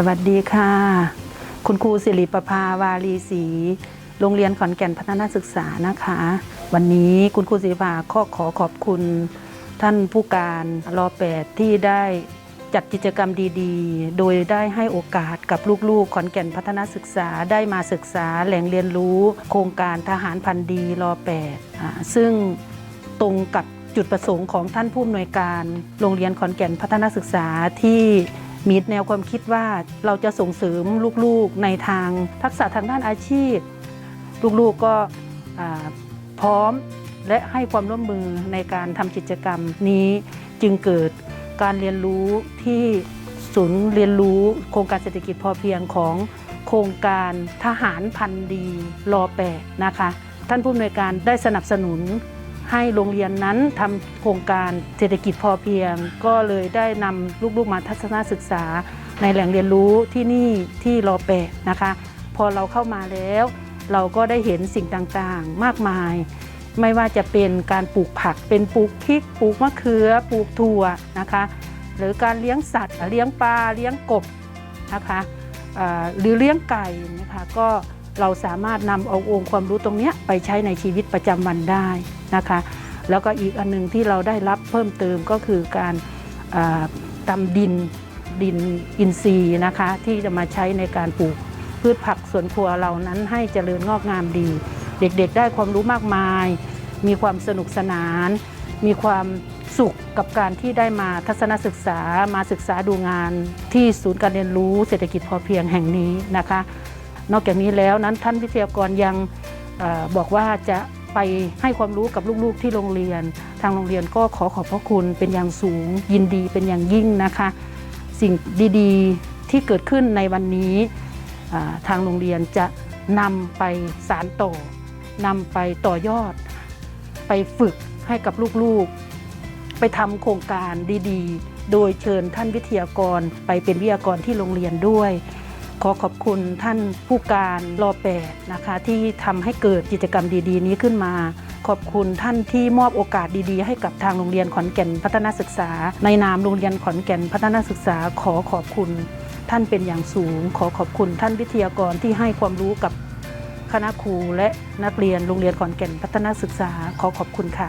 สวัสดีค่ะ คุณครูสิริประภาวารีศรีโรงเรียนขอนแก่นพัฒนาศึกษานะคะ วันนี้คุณครูสิริภาขอขอขอบคุณ ท่านผู้การรอแปดที่ได้จัดกิจกรรมดีๆ โดยได้ให้โอกาสกับลูกๆ ขอนแก่นพัฒนาศึกษาได้มาศึกษาแหล่งเรียนรู้ โครงการทหารพันธ์ดีรอแปดซึ่งตรงกับจุดประสงค์ของท่านผู้อำนวยการ โรงเรียนขอนแก่นพัฒนาศึกษาที่ มีแนวความคิดว่าเราจะส่งเสริมลูกๆในทางทักษะทางด้านอาชีพ ลูกๆก็พร้อมและให้ความร่วมมือในการทำกิจกรรมนี้จึงเกิดการเรียนรู้ที่ศูนย์เรียนรู้โครงการเศรษฐกิจพอเพียงของโครงการทหารพันธ์ดีรอแปดนะคะ ท่านผู้อำนวยการได้สนับสนุน ให้โรงเรียนนั้นทำโครงการเศรษฐกิจพอเพียง ก็เลยได้นำลูกๆมาทัศนศึกษา ในแหล่งเรียนรู้ที่นี่ที่รอแปะนะคะ พอเราเข้ามาแล้ว เราก็ได้เห็นสิ่งต่างๆ มากมาย ไม่ว่าจะเป็นการปลูกผัก เป็นปลูกพริกปลูกมะเขือปลูกถั่วนะคะ หรือการเลี้ยงสัตว์ เลี้ยงปลาเลี้ยงกบนะคะหรือเลี้ยงไก่นะคะก็ เราสามารถนำเอาองค์ความรู้ตรงนี้ไปใช้ในชีวิตประจำวันได้นะคะ แล้วก็อีกอันหนึงที่เราได้รับเพิ่มเติมก็คือการตำดินดินอินทรีย์นะคะ ที่จะมาใช้ในการปลูกพืชผักสวนครัวเรานั้นให้เจริญงอกงามดี เด็กๆได้ความรู้มากมาย มีความสนุกสนาน มีความสุขกับการที่ได้มาทัศนศึกษามาศึกษาดูงานที่ศูนย์การเรียนรู้เศรษฐกิจพอเพียงแห่งนี้นะคะ นอกจากนี้แล้วนั้นท่านวิทยากรยังอบอกว่าจะไปให้ความรู้กับลูกๆที่โรงเรียน ทางโรงเรียนก็ขอขอบพระคุณเป็นอย่างสูง ยินดีเป็นอย่างยิ่งนะคะ สิ่งดีๆที่เกิดขึ้นในวันนี้ทางโรงเรียนจะนำไปสารต่อนำไปต่อยอด ไปฝึกให้กับลูกๆ ไปทำโครงการดีๆ โดยเชิญท่านวิทยากรไปเป็นวิทยากรที่โรงเรียนด้วย ขอขอบคุณท่านผู้การรอแปดนะคะที่ทำให้เกิดกิจกรรมดีๆ นี้ขึ้นมา ขอบคุณท่านที่มอบโอกาสดีๆ ให้กับทางโรงเรียนขอนแก่นพัฒนาศึกษา ในนามโรงเรียนขอนแก่นพัฒนาศึกษา ขอขอบคุณ ท่านเป็นอย่างสูง ขอขอบคุณท่านวิทยากรที่ให้ความรู้กับคณะครูและนักเรียนโรงเรียนขอนแก่นพัฒนาศึกษา ขอขอบคุณค่ะ